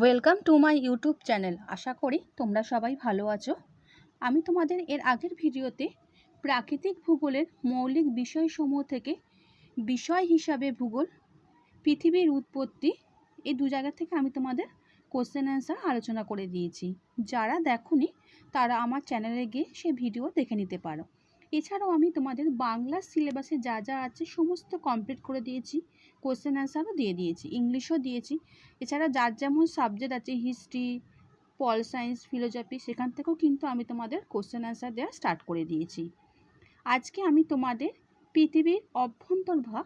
Welcome to my YouTube channel আশা করি তোমরা সবাই ভালো আছো। আমি তোমাদের এর আগের ভিডিওতে প্রাকৃতিক ভূগোলের মৌলিক বিষয়সমূহ থেকে বিষয় হিসাবে ভূগোল, পৃথিবীর উৎপত্তি এই দু জায়গা থেকে আমি তোমাদের কোশ্চেন অ্যান্সার আলোচনা করে দিয়েছি। যারা দেখোনি, তারা আমার চ্যানেলে গিয়ে সে ভিডিও দেখে নিতে পারো। এছাড়াও আমি তোমাদের বাংলা সিলেবাসে যা যা আছে সমস্ত কমপ্লিট করে দিয়েছি। কোশ্চেন অ্যান্সারও দিয়ে দিয়েছি ইংলিশও দিয়েছি। এছাড়া যার যেমন সাবজেক্ট আছে হিস্ট্রি পল সায়েন্স ফিলোজফি সেখান থেকেও কিন্তু আমি তোমাদের কোশ্চেন অ্যান্সার দেওয়া স্টার্ট করে দিয়েছি। আজকে আমি তোমাদের পৃথিবীর অভ্যন্তর ভাগ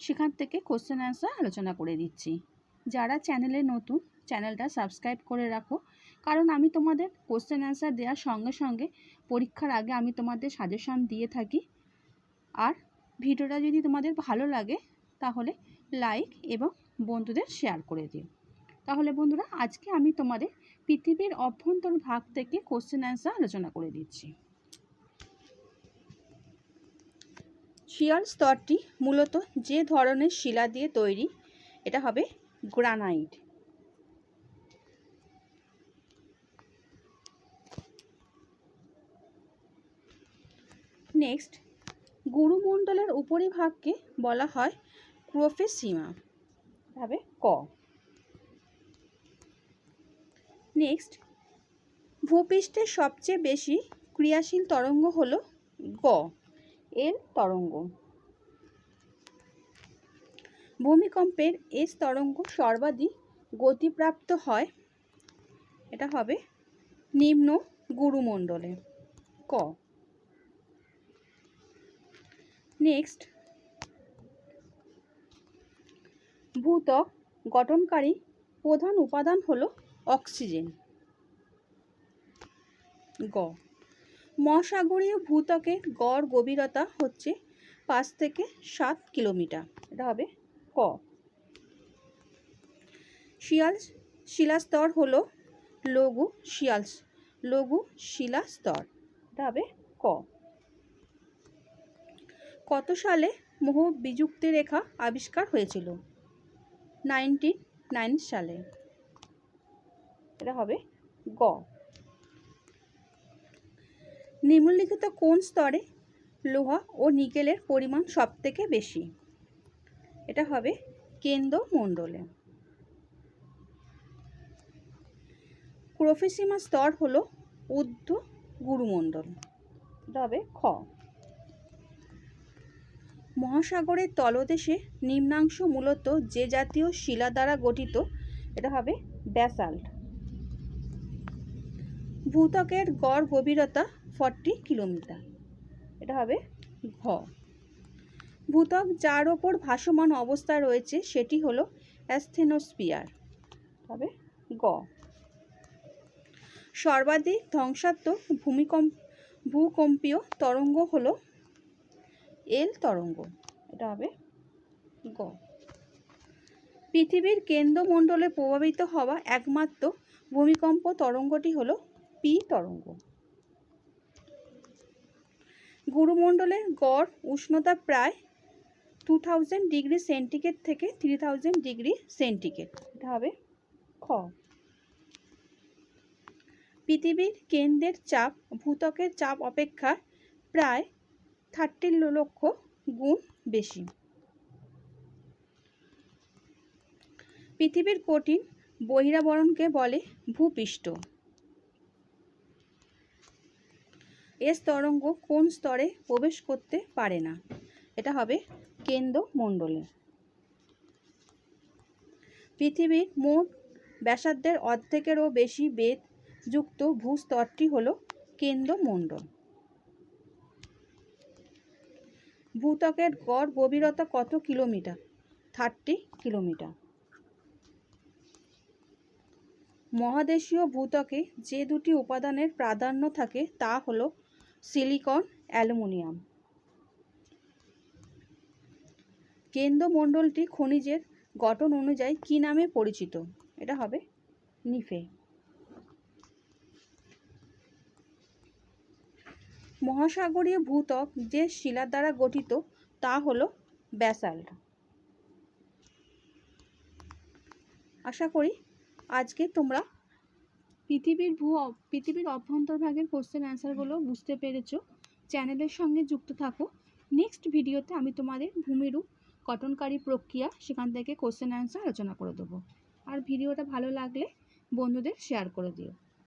সেখান থেকে কোশ্চেন অ্যান্সার আলোচনা করে দিচ্ছি। যারা চ্যানেলে নতুন চ্যানেলটা সাবস্ক্রাইব করে রাখো। কারণ আমি তোমাদের কোশ্চেন অ্যান্সার দেওয়ার সঙ্গে সঙ্গে পরীক্ষার আগে আমি তোমাদের সাজেশন দিয়ে থাকি। আর ভিডিওটা যদি তোমাদের ভালো লাগে, তাহলে লাইক এবং বন্ধুদের শেয়ার করে দিও। তাহলে বন্ধুরা, আজকে আমি তোমাদের পৃথিবীর অভ্যন্তর ভাগ থেকে কোশ্চেন অ্যান্সার আলোচনা করে দিচ্ছি। শিয়াল স্তরটি মূলত যে ধরনের শিলা দিয়ে তৈরি, এটা হবে গ্রানাইট নেক্সট গুরুমণ্ডলের উপরিভাগকে বলা হয় ক্রোফেসিমা হবে ক। নেক্সট ভূপৃষ্ঠের সবচেয়ে বেশি ক্রিয়াশীল তরঙ্গ হল গ এর তরঙ্গ। ভূমিকম্পের এস তরঙ্গ সর্বাধিক গতিপ্রাপ্ত হয় এটা হবে নিম্ন গুরুমণ্ডলে। ক। নেক্সট ভূত্বক গঠনকারী প্রধান উপাদান হল অক্সিজেন। গ। মহাসাগরীয় ভূত্বকের গড় গভীরতা হচ্ছে পাঁচ থেকে সাত কিলোমিটার। এটা হবে ক। শিয়াল শিলাস্তর হল লঘু শিয়াল লঘু শিলাস্তর এটা হবে ক। কত সালে মোহ বিযুক্তি রেখা আবিষ্কার হয়েছিল? নাইনটিন নাইন সালে। এটা হবে গ। নিম্নলিখিত কোন স্তরে লোহা ও নিকেলের পরিমাণ সবথেকে বেশি? এটা হবে কেন্দ্র মণ্ডলে ক্রোফেসিমা স্তর হল ঊর্ধ্ব গুরুমণ্ডল। এটা হবে খ। মহাসাগরের তলদেশে নিম্নাংশ মূলত যে জাতীয় শিলা দ্বারা গঠিত, এটা হবে ব্যাসাল্ট। ভূতকের গড় গভীরতা ফর্টি কিলোমিটার। এটা হবে ঘ। ভূতক যার ওপর ভাসমান অবস্থায় রয়েছে, সেটি হলো অ্যাস্থেনোস্পিয়ার হবে গ। সর্বাধিক ধ্বংসাত্মক ভূমিকম্প ভূকম্পীয় তরঙ্গ হলো এল তরঙ্গ। এটা হবে গ। পৃথিবীর কেন্দ্রমণ্ডলে প্রভাবিত হওয়া একমাত্র ভূমিকম্প তরঙ্গটি হলো পি তরঙ্গ। গুরুমণ্ডলের গড় উষ্ণতা প্রায় টু থাউজেন্ড ডিগ্রি সেন্টিগ্রেড থেকে থ্রি থাউজেন্ড ডিগ্রি সেন্টিগ্রেড। এটা হবে খ। পৃথিবীর কেন্দ্রের চাপ, ভূত্বকের চাপ অপেক্ষা প্রায় থার্টি লক্ষ গুণ বেশি। পৃথিবীর কঠিন বহিরাবরণকে বলে ভূপৃষ্ঠ। এস তরঙ্গ কোন স্তরে প্রবেশ করতে পারে না? এটা হবে কেন্দ্র মণ্ডলে পৃথিবীর মোট ব্যাসার্ধের অর্ধেকেরও বেশি বেদ যুক্ত ভূস্তরটি হল কেন্দ্রমণ্ডল। ভূত্বকের গড় গভীরতা কত কিলোমিটার? Thirty kilometre. মহাদেশীয় ভূত্বকে যে দুটি উপাদানের প্রাধান্য থাকে তা হল সিলিকন, অ্যালুমিনিয়াম। কেন্দ্রমণ্ডলটি খনিজের গঠন অনুযায়ী কী নামে পরিচিত? এটা হবে নিফে। মহাসাগরীয় ভূত্বক যে শিলা দ্বারা গঠিত, তা হল ব্যাসাল্ট। আশা করি আজকে তোমরা পৃথিবীর ভূ, পৃথিবীর অভ্যন্তরভাগের কোশ্চেন অ্যান্সারগুলো বুঝতে পেরেছ। চ্যানেলের সঙ্গে যুক্ত থাকো। নেক্সট ভিডিওতে আমি তোমাদের ভূমিরূপ গঠনকারী প্রক্রিয়া সেখান থেকে কোশ্চেন অ্যান্সার আলোচনা করে দেবো। আর ভিডিওটা ভালো লাগলে বন্ধুদের শেয়ার করে দিও।